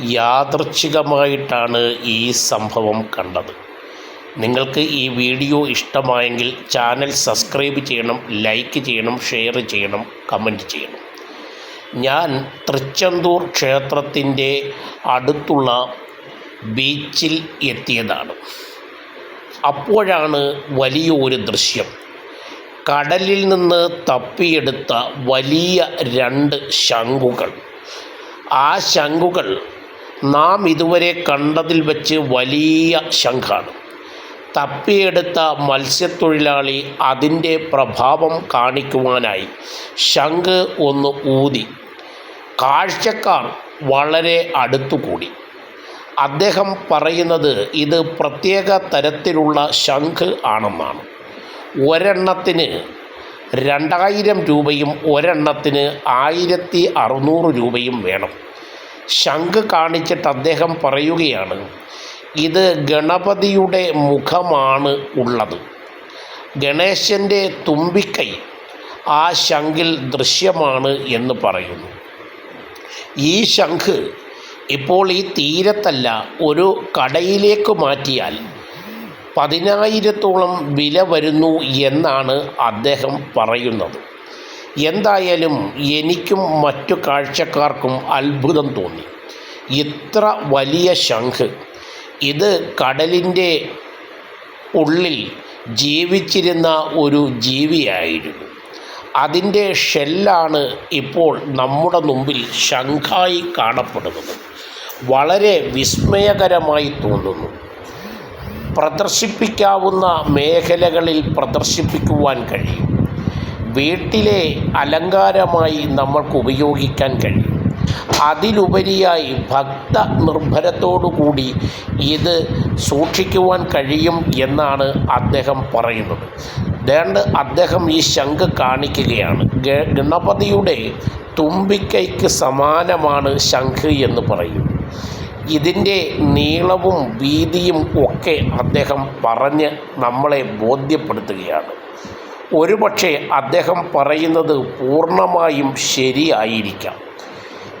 യാദൃച്ഛികമായിട്ടാണ് ഈ സംഭവം കണ്ടത്. നിങ്ങൾക്ക് ഈ വീഡിയോ ഇഷ്ടമായെങ്കിൽ ചാനൽ സബ്സ്ക്രൈബ് ചെയ്യണം ലൈക്ക് ചെയ്യണം ഷെയർ ചെയ്യണം കമന്റ് ചെയ്യണം. ഞാൻ തൃച്ചന്തൂർ ക്ഷേത്രത്തിന്റെ അടുത്തുള്ള ബീച്ചിൽ എത്തിയതാണ്. അപ്പോഴാണ് വലിയൊരു ദൃശ്യം. കടലിൽ നിന്ന് തപ്പിയെടുത്ത വലിയ രണ്ട് ശംഖുകൾ. ആ ശംഖുകൾ നാം ഇതുവരെ കണ്ടതിൽ വെച്ച് വലിയ ശംഖാണ്. തപ്പിയെടുത്ത മത്സ്യത്തൊഴിലാളി അതിന്റെ പ്രഭാവം കാണിക്കുവാനായി ശംഖ് ഒന്ന് ഊതി. കാഴ്ചക്കാർ വളരെ അടുത്തുകൂടി. അദ്ദേഹം പറയുന്നത് ഇത് പ്രത്യേക തരത്തിലുള്ള ശംഖ് ആണെന്നാണ്. ഒരെണ്ണത്തിന് രണ്ടായിരം രൂപയും ഒരെണ്ണത്തിന് ആയിരത്തി അറുന്നൂറ് രൂപയും വേണം. ശംഖ് കാണിച്ചിട്ട് അദ്ദേഹം പറയുകയാണ് ഇത് ഗണപതിയുടെ മുഖമാണ് ഉള്ളത്. ഗണേശന്റെ തുമ്പിക്കൈ ആ ശംഖിൽ ദൃശ്യമാണ് എന്ന് പറയുന്നു. ഈ ശംഖ് ഇപ്പോൾ ഈ തീരത്തല്ല ഒരു കടയിലേക്ക് മാറ്റിയാൽ പതിനായിരത്തോളം വില വരുന്നു എന്നാണ് അദ്ദേഹം പറയുന്നത്. എന്തായാലും എനിക്കും മറ്റു കാഴ്ചക്കാർക്കും അത്ഭുതം തോന്നി. ഇത്ര വലിയ ശംഖ്. ഇത് കടലിന്റെ ഉള്ളിൽ ജീവിച്ചിരുന്ന ഒരു ജീവിയായിരുന്നു. അതിന്റെ ഷെല്ലാണ് ഇപ്പോൾ നമ്മുടെ മുമ്പിൽ ശംഖായി കാണപ്പെടുന്നത്. വളരെ വിസ്മയകരമായി തോന്നുന്നു. പ്രദർശിപ്പിക്കാവുന്ന മേഖലകളിൽ പ്രദർശിപ്പിക്കുവാൻ കഴിയും. വീട്ടിലെ അലങ്കാരമായി നമ്മൾക്ക് ഉപയോഗിക്കാൻ കഴിയും. അതിലുപരിയായി ഭക്ത നിർഭരത്തോടുകൂടി ഇത് സൂക്ഷിക്കുവാൻ കഴിയും എന്നാണ് അദ്ദേഹം പറയുന്നത്. ദേണ്ട് അദ്ദേഹം ഈ ശംഖ് കാണിക്കുകയാണ്. ഗണപതിയുടെ തുമ്പിക്കൈക്ക് സമാനമാണ് ശംഖ് എന്ന് പറയും. ഇതിന്റെ നീളവും വീതിയും ഒക്കെ അദ്ദേഹം പറഞ്ഞ് നമ്മളെ ബോധ്യപ്പെടുത്തുകയാണ്. ഒരുപക്ഷെ അദ്ദേഹം പറയുന്നത് പൂർണമായും ശരിയായിരിക്കാം.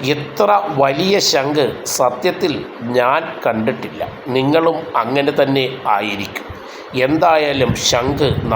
എത്ര വലിയ ശങ്ക് സത്യത്തിൽ ഞാൻ കണ്ടിട്ടില്ല. നിങ്ങളും അങ്ങനെ തന്നെ ആയിരിക്കും. എന്തായാലും ശങ്ക്